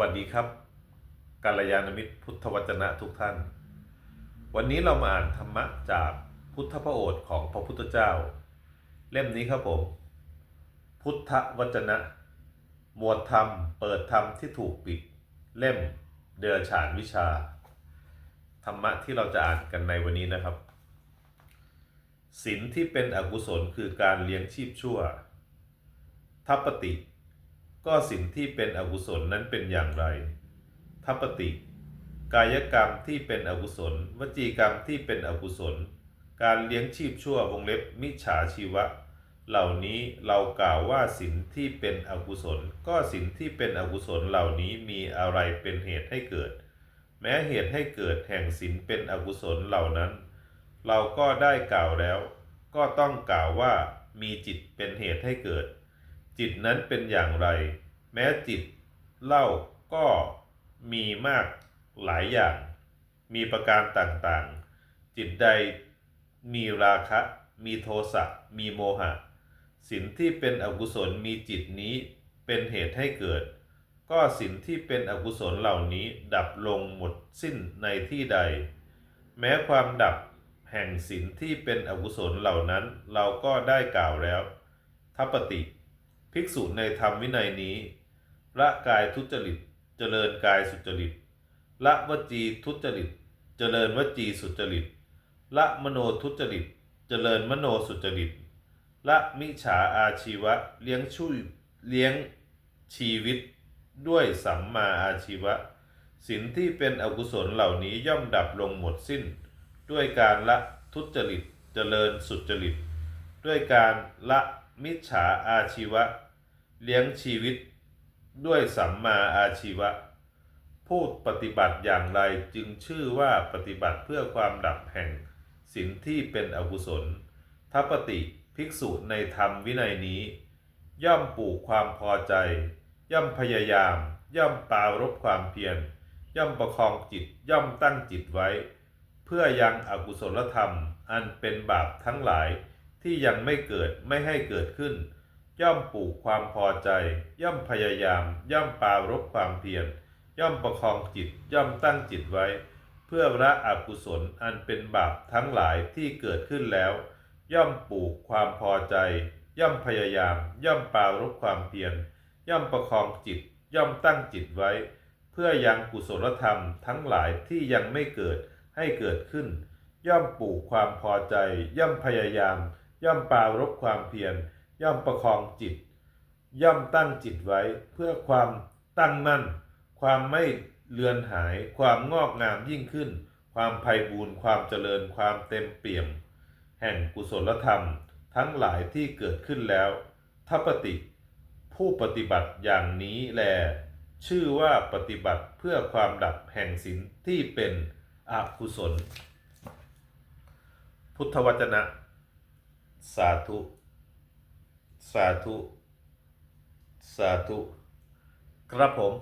วัสดีครับกัลยาณมิตรพุทธวจนะทุกท่าน วันนี้เรามาอ่านธรรมะจากพุทธพระโอษฐ์ของพระพุทธเจ้า เล่มนี้ครับผม พุทธวจนะ หมวดธรรม เปิดธรรมที่ถูกปิด เล่มเดือฉานวิชา ธรรมะที่เราจะอ่านกันในวันนี้นะครับศีลที่เป็นอกุศลคือการเลี้ยงชีพชั่ว ทัปปติ ก็สิ่งที่เป็นอกุศลนั้นเป็นอย่างไร ทัปติ กายกรรมที่เป็นอกุศล วจีกรรมที่เป็นอกุศล การเลี้ยงชีพชั่ววงเล็บมิจฉาชีวะ เหล่านี้เรากล่าวว่าสินที่เป็นอกุศล ก็สินที่เป็นอกุศลเหล่านี้มีอะไรเป็นเหตุให้เกิด แม้เหตุให้เกิดแห่งสินเป็นอกุศลเหล่านั้น เราก็ได้กล่าวแล้ว ก็ต้องกล่าวว่ามีจิตเป็นเหตุให้เกิด จิตนั้นเป็นอย่างไร แม้จิตเล่าก็มีมากหลายอย่าง มีประการต่างๆ จิตใดมีราคะ มีโทสะมีโมหะสินที่เป็นอกุศลมีจิตนี้เป็นเหตุให้เกิด ก็สินที่เป็นอกุศลเหล่านี้ดับลงหมดสิ้นในที่ใด แม้ความดับแห่งสินที่เป็นอกุศลเหล่านั้นเราก็ได้กล่าวแล้ว ทัปปติ ภิกษุในธรรมวินัยนี้ ละกายทุจริต เจริญกายสุจริต ละวจีทุจริต เจริญวจีสุจริต ละมโนทุจริต เจริญมโนสุจริต ละมิฉาอาชีวะเลี้ยงชุยเลี้ยงชีวิตด้วยสัมมาอาชีวะสินที่เป็นอกุศลเหล่านี้ย่อมดับลงหมดสิ้น ด้วยการละทุจริตเจริญสุจริต ด้วยการละมิจฉาอาชีวะ เลี้ยงชีวิตด้วยสัมมาอาชีวะ พูดปฏิบัติอย่างไรจึงชื่อว่าปฏิบัติเพื่อความดับแห่งสินที่เป็นอกุศลทัปติภิกษุในธรรมวินัยนี้ ย่อมปลูกความพอใจ ย่อมพยายาม ย่อมปรารบความเพียร ย่อมประคองจิตย่อมตั้งจิตไว้ เพื่อยังอกุศลธรรมอันเป็นบาปทั้งหลาย ที่ยังไม่เกิดไม่ให้เกิดขึ้น ย่อมปลูกความพอใจ ย่อมพยายาม ย่อมปรารบความเพียรย่อมประคองจิตย่อมตั้งจิตไว้ เพื่อละอกุศลอันเป็นบาปทั้งหลายที่เกิดขึ้นแล้ว ย่อมปลูกความพอใจ ย่อมพยายาม ย่อมปรารบความเพียรย่อมประคองจิต ย่อมตั้งจิตไว้ เพื่อยังกุศลธรรมทั้งหลายที่ยังไม่เกิดให้เกิดขึ้น ย่อมปลูกความพอใจ ย่อมพยายาม ย่อมปรารบความเพียรย่อมประคองจิต ย่อมตั้งจิตไว้เพื่อความตั้งมั่น ความไม่เลือนหาย ความงอกงามยิ่งขึ้น ความไพบูรณ์ความเจริญความเต็มเปี่ยม แห่งกุศลธรรม ทั้งหลายที่เกิดขึ้นแล้วทัปปติ ผู้ปฏิบัติอย่างนี้แล ชื่อว่าปฏิบัติเพื่อความดับแห่งสินที่เป็นอกุศล พุทธวจนะ สาธุ สาธุ สาธุ ครับผม